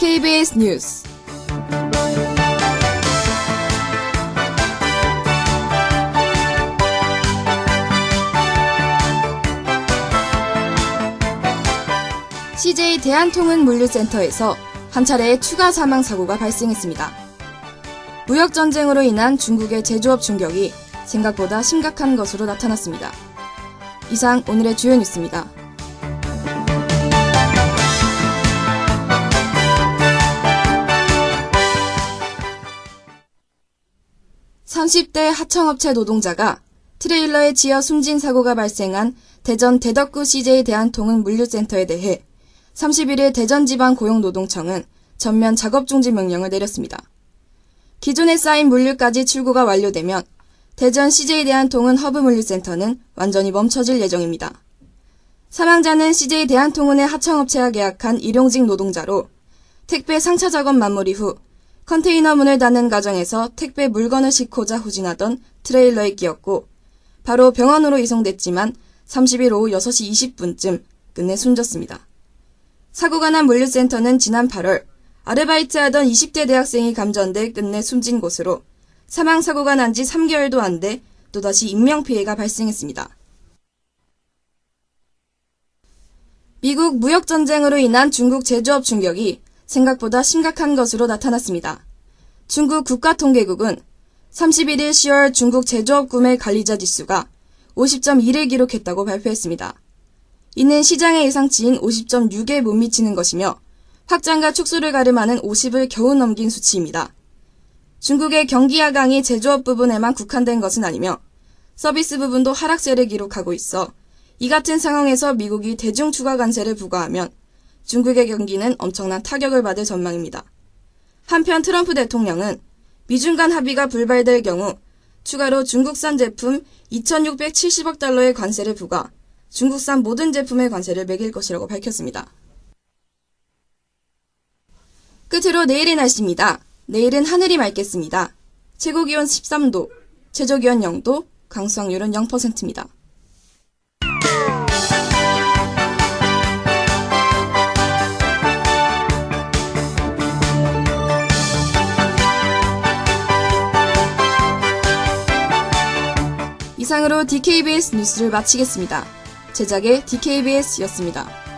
DKBS 뉴스. CJ 대한통운물류센터에서 한 차례의 추가 사망 사고가 발생했습니다. 무역 전쟁으로 인한 중국의 제조업 충격이 생각보다 심각한 것으로 나타났습니다. 이상 오늘의 주요 뉴스입니다. 30대 하청업체 노동자가 트레일러에 지어 숨진 사고가 발생한 대전 대덕구 CJ 대한통운 물류센터에 대해 31일 대전지방고용노동청은 전면 작업 중지 명령을 내렸습니다. 기존에 쌓인 물류까지 출고가 완료되면 대전 CJ 대한통운 허브 물류센터는 완전히 멈춰질 예정입니다. 사망자는 CJ 대한통운의 하청업체와 계약한 일용직 노동자로 택배 상차 작업 마무리 후 컨테이너 문을 닫는 과정에서 택배 물건을 싣고자 후진하던 트레일러에 끼었고 바로 병원으로 이송됐지만 30일 오후 6시 20분쯤 끝내 숨졌습니다. 사고가 난 물류센터는 지난 8월 아르바이트하던 20대 대학생이 감전돼 끝내 숨진 곳으로 사망사고가 난 지 3개월도 안 돼 또다시 인명피해가 발생했습니다. 미국 무역전쟁으로 인한 중국 제조업 충격이 생각보다 심각한 것으로 나타났습니다. 중국 국가통계국은 31일 10월 중국 제조업 구매 관리자 지수가 50.1을 기록했다고 발표했습니다. 이는 시장의 예상치인 50.6에 못 미치는 것이며 확장과 축소를 가름하는 50을 겨우 넘긴 수치입니다. 중국의 경기 하강이 제조업 부분에만 국한된 것은 아니며 서비스 부분도 하락세를 기록하고 있어 이 같은 상황에서 미국이 대중 추가 관세를 부과하면 중국의 경기는 엄청난 타격을 받을 전망입니다. 한편 트럼프 대통령은 미중 간 합의가 불발될 경우 추가로 중국산 제품 2,670억 달러의 관세를 부과 중국산 모든 제품의 관세를 매길 것이라고 밝혔습니다. 끝으로 내일의 날씨입니다. 내일은 하늘이 맑겠습니다. 최고 기온 13도, 최저 기온 0도, 강수확률은 0%입니다. 이상으로 DKBS 뉴스를 마치겠습니다. 제작의 DKBS였습니다.